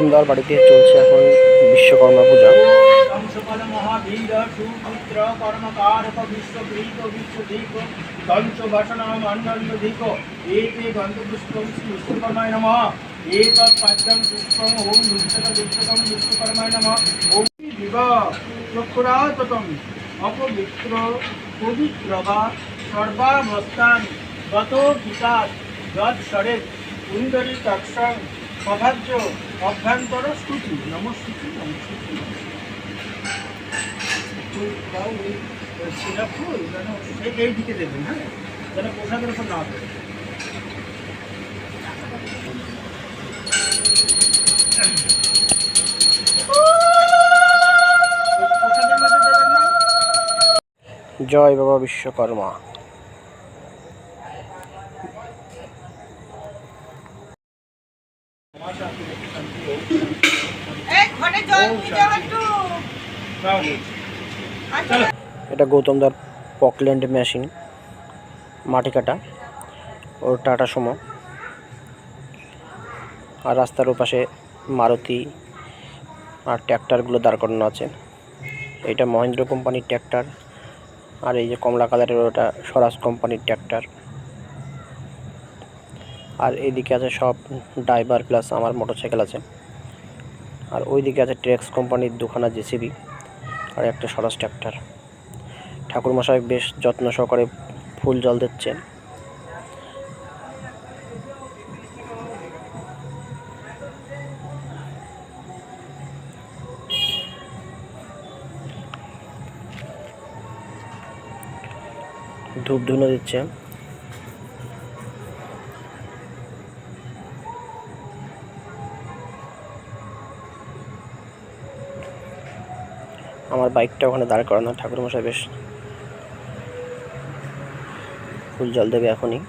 প্রথমদার বাড়িতে চলছে এখন বিশ্বকর্মা পূজা। অপবিত্র পবিত্র বা সর্বাবস্থান গত বিকাশ যৎ সরেত সুন্দরী তৎসঙ্গ সভাজ্য অভ্যন্তর স্তুতি নমস্তুতি নমস্তুতি ফুল দিকে দেবেন হ্যাঁ? না না? জয় বাবা বিশ্বকর্মা এই ঘরে জল দিয়ে দাও একটু আচ্ছা এটা গৌতমদার পকল্যান্ড মেশিন মাটি কাটা ওর টাটা সুমো। আর রাস্তার ওপাশে মারুতি আর ট্র্যাক্টরগুলো দাঁড় করানো আছে। এটা মহেন্দ্র কোম্পানির ট্র্যাক্টর আর এই যে কমলা কালারের ওটা স্বরাজ কোম্পানির ট্র্যাক্টর। আর এইদিকে আছে সব ড্রাইভার প্লাস আমার মোটরসাইকেল আছে। আর ওইদিকে আছে ট্রেক্স কোম্পানির দুখানা জেসিবি আর একটা স্বরাজ ট্র্যাক্টর ঠাকুরমশাই বেশ যত্ন সহকারে ফুল জল দিচ্ছেন। ধূপ ধুনো দিচ্ছে আমার বাইকটা ওখানে দাঁড় করানো, ঠাকুরমশাই বেশ ফুল জল দেবে এখনই।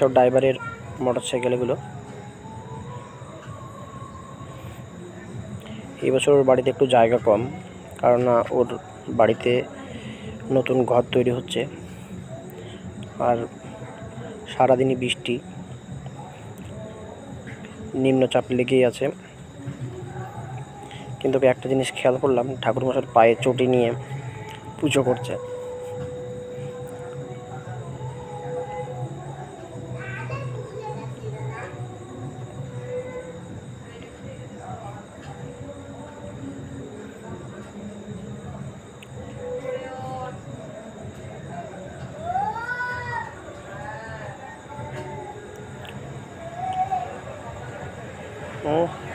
সব ড্রাইভারের মোটর সাইকেলগুলো এই বছর ওর বাড়িতে একটু জায়গা কম কারণ ওর বাড়িতে নতুন ঘর তৈরি হচ্ছে। আর সারাদিনই বৃষ্টি। নিম্নচাপ লেগেই আছে। কিন্তু একটা জিনিস খেয়াল করলাম ঠাকুরমশার পায়ে চটি নিয়ে পুজো করছে। 哦。